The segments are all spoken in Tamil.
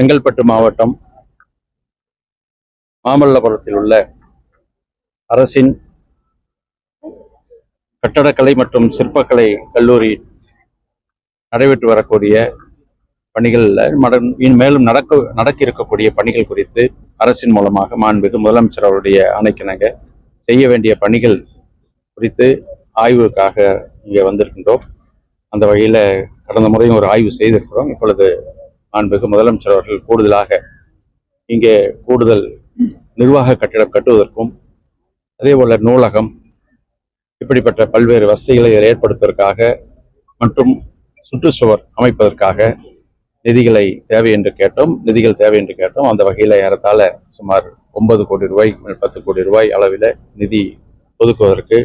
செங்கல்பட்டு மாவட்டம் மாமல்லபுரத்தில் உள்ள அரசின் கட்டடக்கலை மற்றும் சிற்பக்கலை கல்லூரி நடைபெற்று வரக்கூடிய பணிகளில் மடன் மேலும் நடக்க நடக்க இருக்கக்கூடிய பணிகள் குறித்து அரசின் மூலமாக மாண்புமிகு முதலமைச்சர் அவருடைய ஆணைக்கிணங்க செய்ய வேண்டிய பணிகள் குறித்து ஆய்வுக்காக இங்கே வந்திருக்கின்றோம். அந்த வகையில் கடந்த முறையும் ஒரு ஆய்வு செய்திருக்கிறோம். இப்பொழுது மாண்புமிகு முதலமைச்சர் அவர்கள் கூடுதலாக இங்கே கூடுதல் நிர்வாக கட்டிடம் கட்டுவதற்கும் அதே போல நூலகம் இப்படிப்பட்ட பல்வேறு வசதிகளை ஏற்படுத்துவதற்காக மற்றும் சுற்றுச்சுவர் அமைப்பதற்காக நிதிகளை தேவை என்று கேட்டோம். நிதிகள் தேவை என்று கேட்டோம். அந்த வகையில் ஏறத்தாழ சுமார் ஒன்பது கோடி ரூபாய் பத்து கோடி ரூபாய் அளவில் நிதி ஒதுக்குவதற்கு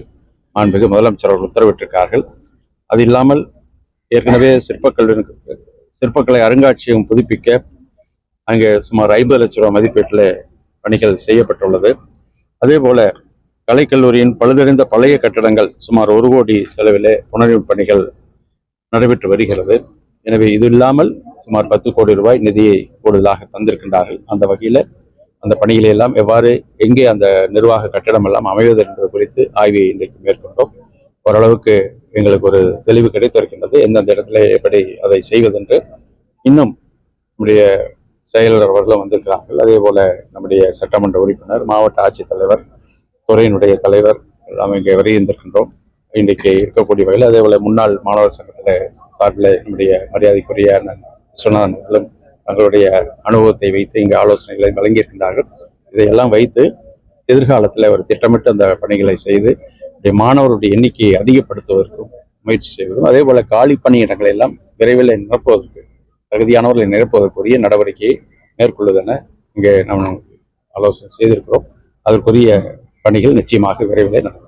மாண்புமிகு முதலமைச்சர் அவர்கள் உத்தரவிட்டிருக்கார்கள். அது இல்லாமல் ஏற்கனவே சிற்பக்கல்வி சிற்பக்கலை அருங்காட்சியகம் புதுப்பிக்க அங்கே சுமார் ஐம்பது லட்ச ரூபா மதிப்பீட்டில் பணிகள் செய்யப்பட்டுள்ளது. அதே போல கலைக்கல்லூரியின் பழுதடைந்த பழைய கட்டடங்கள் சுமார் ஒரு கோடி செலவிலே புனரமைப்பு பணிகள் நடைபெற்று வருகிறது. எனவே இது இல்லாமல் சுமார் பத்து கோடி ரூபாய் நிதியை கூடுதலாக தந்திருக்கின்றார்கள். அந்த வகையில் அந்த பணிகளை எல்லாம் எவ்வாறு எங்கே அந்த நிர்வாக கட்டடம் எல்லாம் அமைவது என்பது குறித்து ஆய்வை இன்றைக்கு மேற்கொண்டோம். ஓரளவுக்கு எங்களுக்கு ஒரு தெளிவு கிடைத்திருக்கின்றது. எந்தெந்த இடத்துல எப்படி அதை செய்வதென்று இன்னும் நம்முடைய செயலர் அவர்களும் வந்திருக்கிறார்கள். அதே போல நம்முடைய சட்டமன்ற உறுப்பினர் மாவட்ட ஆட்சித்தலைவர் துறையினுடைய தலைவர் எல்லாம் இங்கே வருகின்றிருக்கின்றோம். இன்றைக்கு இருக்கக்கூடிய வகையில் அதே போல முன்னாள் மாணவர் சங்கத்தில் சார்பில் நம்முடைய மரியாதைக்குரிய அண்ணன் தங்களுடைய அனுபவத்தை வைத்து இங்கு ஆலோசனைகளை வழங்கியிருக்கின்றார்கள். இதையெல்லாம் வைத்து எதிர்காலத்தில் ஒரு திட்டமிட்டு அந்த பணிகளை செய்து மாணவர்களுடைய எண்ணிக்கையை அதிகப்படுத்துவதற்கும் முயற்சி செய்வதும் அதே போல காலி பணியிடங்களை எல்லாம் விரைவில் நிரப்புவதற்கு தகுதியானவர்களை நிரப்புவதற்குரிய நடவடிக்கையை மேற்கொள்வதென இங்கே நாம் ஆலோசனை செய்திருக்கிறோம். அதற்குரிய பணிகள் நிச்சயமாக விரைவில் நடக்கும்.